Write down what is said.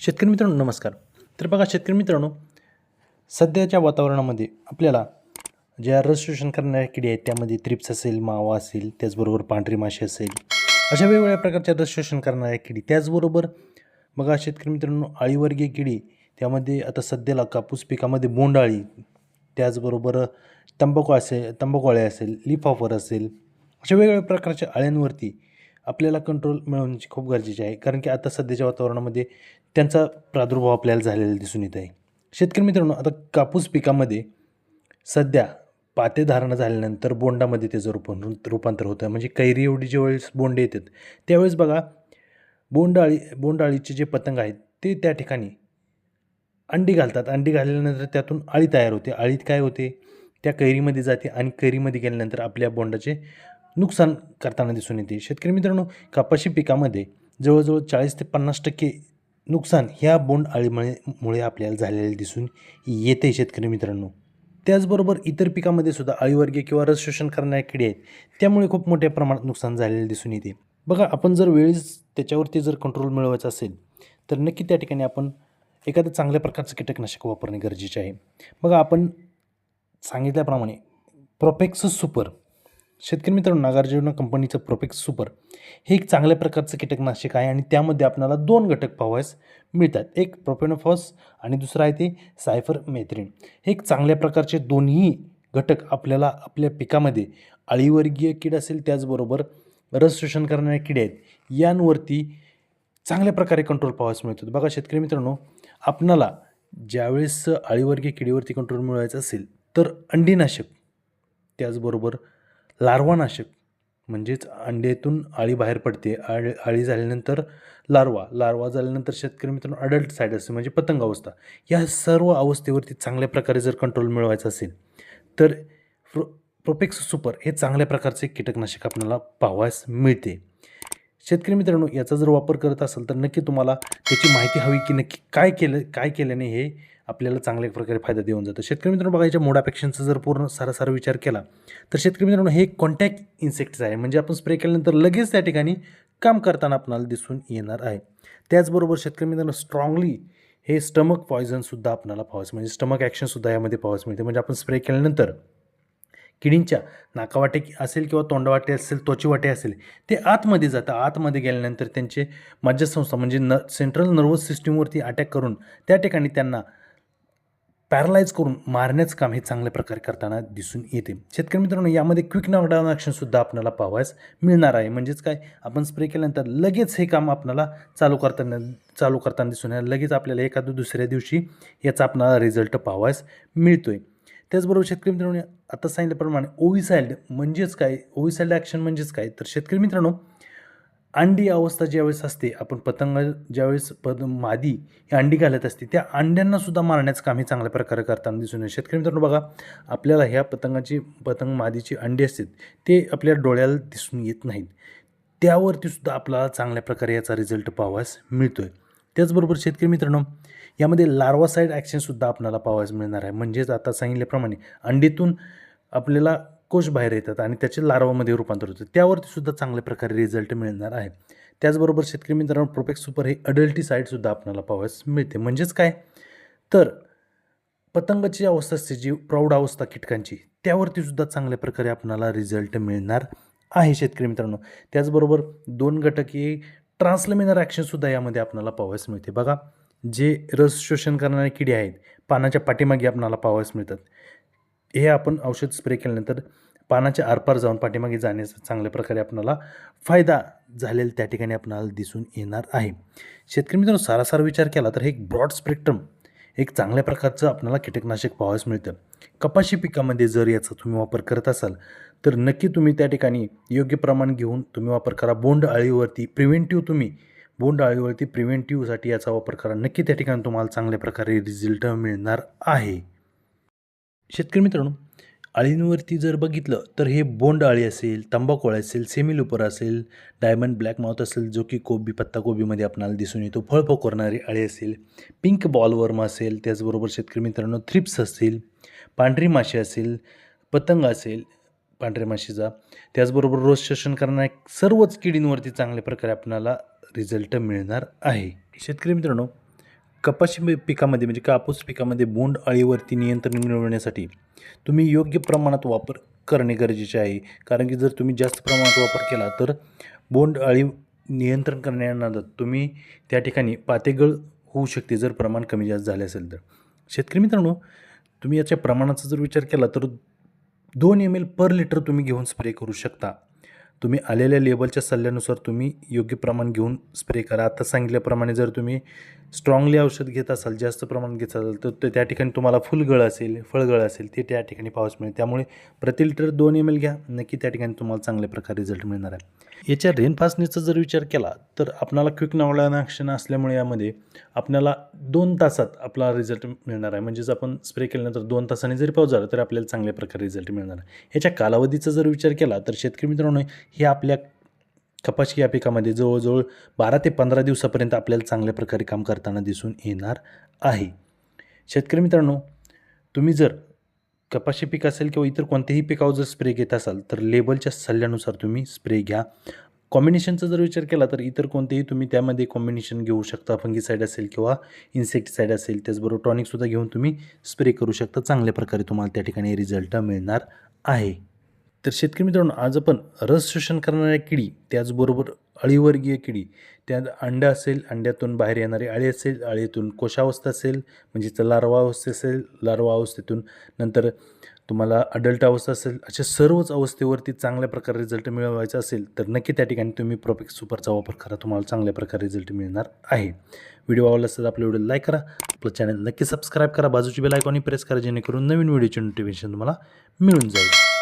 शेतकरी मित्रांनो नमस्कार. तर बघा शेतकरी मित्रांनो सध्याच्या वातावरणामध्ये आपल्याला ज्या रजिस्ट्रेशन करणाऱ्या किडी आहेत त्यामध्ये त्रिप्स असेल मावा असेल त्याचबरोबर पांढरी माशी असेल अशा वेगवेगळ्या प्रकारच्या रजिस्ट्रेशन करणाऱ्या किडी. त्याचबरोबर बघा शेतकरी मित्रांनो आळीवर्गीय किडी त्यामध्ये आता सध्याला कापूस पिकामध्ये बोंडाळी त्याचबरोबर तंबाखू असेल तंबाखू अळे असेल लिफॉफर असेल अशा वेगवेगळ्या प्रकारच्या अळ्यांवरती आपल्याला कंट्रोल मिळवण्याची खूप गरजेची आहे. कारण की आता सध्याच्या वातावरणामध्ये त्यांचा प्रादुर्भाव आपल्याला झालेला दिसून येत आहे. शेतकरी मित्रांनो आता कापूस पिकामध्ये सध्या पाते धारणा झाल्यानंतर बोंडामध्ये त्याचं रूपां रूपांतर होतं. म्हणजे कैरी एवढी ज्यावेळेस बोंडे येतात त्यावेळेस बघा बोंडाळी बोंडाळीचे जे पतंग आहेत ते त्या ठिकाणी अंडी घालतात. अंडी घालल्यानंतर त्यातून अळी तयार होते. अळीत काय होते? त्या कैरीमध्ये जाते आणि कैरीमध्ये गेल्यानंतर आपल्या बोंडाचे नुकसान करताना दिसून येते. शेतकरी मित्रांनो कपाशी पिकामध्ये जवळजवळ चाळीस ते पन्नास टक्के नुकसान ह्या बोंड अळीमुळे मुळे आपल्याला झालेले दिसून येते शेतकरी मित्रांनो. त्याचबरोबर इतर पिकामध्ये सुद्धा अळीवर्गीय किंवा रस शोषण करणाऱ्या किडे आहेत त्यामुळे खूप मोठ्या प्रमाणात नुकसान झालेले दिसून येते. बघा आपण जर वेळीच त्याच्यावरती जर कंट्रोल मिळवायचा असेल तर नक्की त्या ठिकाणी आपण एखादं चांगल्या प्रकारचं कीटकनाशक वापरणे गरजेचे आहे. बघा आपण सांगितल्याप्रमाणे प्रोपेक्स सुपर शेतकरी मित्रांनो नागार्जुन कंपनीचं प्रोपेक्स सुपर हे एक चांगल्या प्रकारचं कीटकनाशक आहे आणि त्यामध्ये आपल्याला दोन घटक पावायस मिळतात. एक प्रोपेनोफॉस आणि दुसरं आहे ते सायफर मेथ्रिन हे एक चांगल्या प्रकारचे दोन्ही घटक आपल्याला आपल्या पिकामध्ये अळीवर्गीय कीड असेल त्याचबरोबर रस शोषण करणारे किडे आहेत यांवरती चांगल्या प्रकारे कंट्रोल पाहावयास मिळतो. बघा शेतकरी मित्रांनो आपणाला ज्यावेळेस अळीवर्गीय किडीवरती कंट्रोल मिळवायचं असेल तर अंडीनाशक त्याचबरोबर लार्वानाशक म्हणजेच अंड्यातून अळी बाहेर पडते. आळी झाल्यानंतर लार्वा लार्वा झाल्यानंतर शेतकरी मित्रांनो अडल्ट साईड असते म्हणजे पतंग अवस्था. या सर्व अवस्थेवरती चांगल्या प्रकारे जर कंट्रोल मिळवायचा असेल तर प्रो प्रोपेक्स सुपर हे चांगल्या प्रकारचे कीटकनाशक आपल्याला पाहावयास मिळते. शेतकरी मित्रांनो याचा जर वापर करत असाल तर नक्की तुम्हाला त्याची माहिती हवी की नक्की काय केलं काय केल्याने हे आपल्याला चांगल्या प्रकारे फायदा देऊन जातं. शेतकरी मित्रांनो बघा याच्या मोडापेक्षांचा जर पूर्ण सारासार विचार केला तर शेतकरी मित्रांनो हे कॉन्टॅक्ट इन्सेक्ट्स आहे. म्हणजे आपण स्प्रे केल्यानंतर लगेच त्या ठिकाणी काम करताना आपणाला दिसून येणार आहे. त्याचबरोबर शेतकरी मित्रांनो स्ट्रॉंगली हे स्टमक पॉयझनसुद्धा आपणाला पावस म्हणजे स्टमक ॲक्शनसुद्धा यामध्ये पावस मिळते. म्हणजे आपण स्प्रे केल्यानंतर किडींच्या नाकावाटे असेल किंवा तोंडवाटे असेल त्वचेवाटे असेल ते आतमध्ये जातं. आतमध्ये गेल्यानंतर त्यांचे मज्जासंस्था म्हणजे न सेंट्रल नर्वस सिस्टीमवरती अटॅक करून त्या ठिकाणी त्यांना पॅरलाईज करून मारण्याचं काम हे चांगल्या प्रकारे करताना दिसून येते. शेतकरी मित्रांनो यामध्ये क्विक नॉकडाऊन ॲक्शनसुद्धा आपल्याला पाहावयास मिळणार आहे. म्हणजेच काय? आपण स्प्रे केल्यानंतर लगेच हे काम आपल्याला चालू करताना चालू करताना दिसून येणार. लगेच आपल्याला एखाद्या दुसऱ्या दिवशी याचा आपल्याला रिझल्ट पाहावयास मिळतो आहे त्याचबरोबर शेतकरी मित्रांनो आता सांगितल्याप्रमाणे ओविसाईल्ड म्हणजेच काय? ओविसाईल्ड ॲक्शन म्हणजेच काय? तर शेतकरी मित्रांनो अंडी अवस्था ज्यावेळेस असते आपण पतंग ज्यावेळेस पद मादी ही अंडी घालत असते त्या अंड्यांना सुद्धा मारण्याचं काम हे चांगल्या प्रकारे करताना दिसून येईल. शेतकरी मित्रांनो बघा आपल्याला ह्या पतंगाची पतंग मादीची अंडी असतात ते आपल्या डोळ्याला दिसून येत नाहीत. त्यावरती सुद्धा आपल्याला चांगल्या प्रकारे याचा रिझल्ट पाहावास मिळतो आहे त्याचबरोबर शेतकरी मित्रांनो यामध्ये लार्वा साईड ॲक्शनसुद्धा आपल्याला पाहावयास मिळणार आहे. म्हणजेच आता सांगितल्याप्रमाणे अंडीतून आपल्याला कोश बाहेर येतात आणि त्याचे लार्वामध्ये रूपांतर होतं. त्यावरती सुद्धा चांगल्या प्रकारे रिझल्ट मिळणार आहे. त्याचबरोबर शेतकरी मित्रांनो प्रोपेक्स सुपर हे अडल्टी साईडसुद्धा आपल्याला पाहावयास मिळते. म्हणजेच काय? तर पतंगाची अवस्था असते जी प्रौढ अवस्था कीटकांची त्यावरती सुद्धा चांगल्या प्रकारे आपल्याला रिझल्ट मिळणार आहे शेतकरी मित्रांनो. त्याचबरोबर दोन घटक हे ट्रान्सलमिनर ॲक्शनसुद्धा यामध्ये आपल्याला पाहावयास मिळते. बघा जे रस शोषण करणारे किडे आहेत पानाच्या पाठीमागे आपल्याला पाहावयास मिळतात. हे आपण औषध स्प्रे केल्यानंतर पानाच्या आरपार जाऊन पाठीमागे जाण्याचा चांगल्या प्रकारे आपणाला फायदा झालेला त्या ठिकाणी आपणाला दिसून येणार आहे. शेतकरी मित्रांनो सारासार विचार केला तर हे एक ब्रॉड स्पेक्ट्रम एक चांगल्या प्रकारचं आपल्याला कीटकनाशक पाहावयास मिळतं. कपाशी पिकामध्ये जर याचा तुम्ही वापर करत असाल तर नक्की तुम्ही त्या ठिकाणी योग्य प्रमाण घेऊन तुम्ही वापर करा. बोंड अळीवरती प्रिव्हेंटिव्ह तुम्ही बोंड अळीवरती प्रिव्हेंटिव्हसाठी याचा वापर करा. नक्की त्या ठिकाणी तुम्हाला चांगल्या प्रकारे रिझल्ट मिळणार आहे. शेतकरी मित्रांनो अळींवरती जर बघितलं तर हे बोंड अळी असेल तंबाखू अळी असेल सेमिलुपर असेल डायमंड ब्लॅक माउथ असेल जो की कोबी पत्ताकोबीमध्ये आपल्याला दिसून येतो फळ करणारी अळी असेल पिंक बॉलवर्म असेल त्याचबरोबर शेतकरी मित्रांनो थ्रिप्स असतील पांढरी माशी असेल पतंग असेल पांढऱ्या माशीचा त्याचबरोबर रोज शोषण करणाऱ्या सर्वच किडींवरती चांगल्या प्रकारे आपल्याला रिझल्ट मिळणार आहे. शेतकरी मित्रांनो कपाशी पिकामध्ये म्हणजे कापूस पिकामध्ये बोंड अळीवरती नियंत्रण मिळवण्यासाठी तुम्ही योग्य प्रमाणात वापर करणे गरजेचे आहे. कारण की जर तुम्ही जास्त प्रमाणात वापर केला तर बोंड अळी नियंत्रण करण्यानादात तुम्ही त्या ठिकाणी पातेगळ होऊ शकते जर प्रमाण कमी जास्त झाले असेल तर. शेतकरी मित्रांनो तुम्ही याच्या प्रमाणाचा जर विचार केला तर दोन एम एल पर लिटर तुम्ही घेऊन स्प्रे करू शकता. तुम्ही आलेल्या लेबलच्या सल्ल्यानुसार तुम्ही योग्य प्रमाण घेऊन स्प्रे करा. आता सांगितल्याप्रमाणे जर तुम्ही स्ट्रॉंगली औषध घेत असाल जास्त प्रमाणात घेत असाल तर ते त्या ठिकाणी तुम्हाला फुलगळ असेल फळगळ असेल ते त्या ठिकाणी पाऊस मिळेल. त्यामुळे प्रति लिटर दोन एम एल घ्या. नक्की त्या ठिकाणी तुम्हाला चांगल्या प्रकारे रिझल्ट मिळणार आहे. याच्या रेनफासनीचा जर विचार केला तर आपणाला क्विक नवळा ॲक्शन असल्यामुळे यामध्ये आपल्याला दोन तासात आपला रिझल्ट मिळणार आहे. म्हणजेच आपण स्प्रे केल्यानंतर दोन तासाने जरी पाऊस झाला तरी आपल्याला चांगल्या प्रकारे रिझल्ट मिळणार आहे. ह्याच्या कालावधीचा जर विचार केला तर शेतकरी मित्रांनो हे आपल्या कपाशी या पिकामध्ये जवळजवळ बारा ते पंधरा दिवसापर्यंत आपल्याला चांगल्या प्रकारे काम करताना दिसून येणार आहे. शेतकरी मित्रांनो तुम्ही जर कपाशी पीक असेल किंवा इतर कोणत्याही पिकावर जर स्प्रे घेत असाल तर लेबलच्या सल्ल्यानुसार तुम्ही स्प्रे घ्या. कॉम्बिनेशनचा जर विचार केला तर इतर कोणतेही तुम्ही त्यामध्ये कॉम्बिनेशन घेऊ शकता. फंगीसाईड असेल किंवा इन्सेक्टिसाईड असेल त्याचबरोबर टॉनिकसुद्धा घेऊन तुम्ही स्प्रे करू शकता. चांगल्या प्रकारे तुम्हाला त्या ठिकाणी रिझल्ट मिळणार आहे. तर शेतकरी मित्रांनो आज आपण रस शोषण करणाऱ्या किडी त्याचबरोबर अळीवर्गीय किडी त्यात अंडं असेल अंड्यातून बाहेर येणारी अळी असेल अळीतून कोशावस्था असेल म्हणजेच लार्वा अवस्था असेल लार्वा अवस्थेतून नंतर तुम्हाला अडल्ट अवस्था असेल अशा सर्वच अवस्थेवरती चांगल्या प्रकारे रिझल्ट मिळवायचा असेल तर नक्की त्या ठिकाणी तुम्ही प्रोपेक्ट सुपरचा वापर करा तुम्हाला चांगल्या प्रकारे रिझल्ट मिळणार आहे. व्हिडिओ आवडला असेल आपला आपल्या व्हिडिओ लाईक करा आपलं चॅनल नक्की सबस्क्राईब करा बाजूची बेल आयकॉनही प्रेस करा जेणेकरून नवीन व्हिडिओचे नोटिफिकेशन तुम्हाला मिळून जाईल.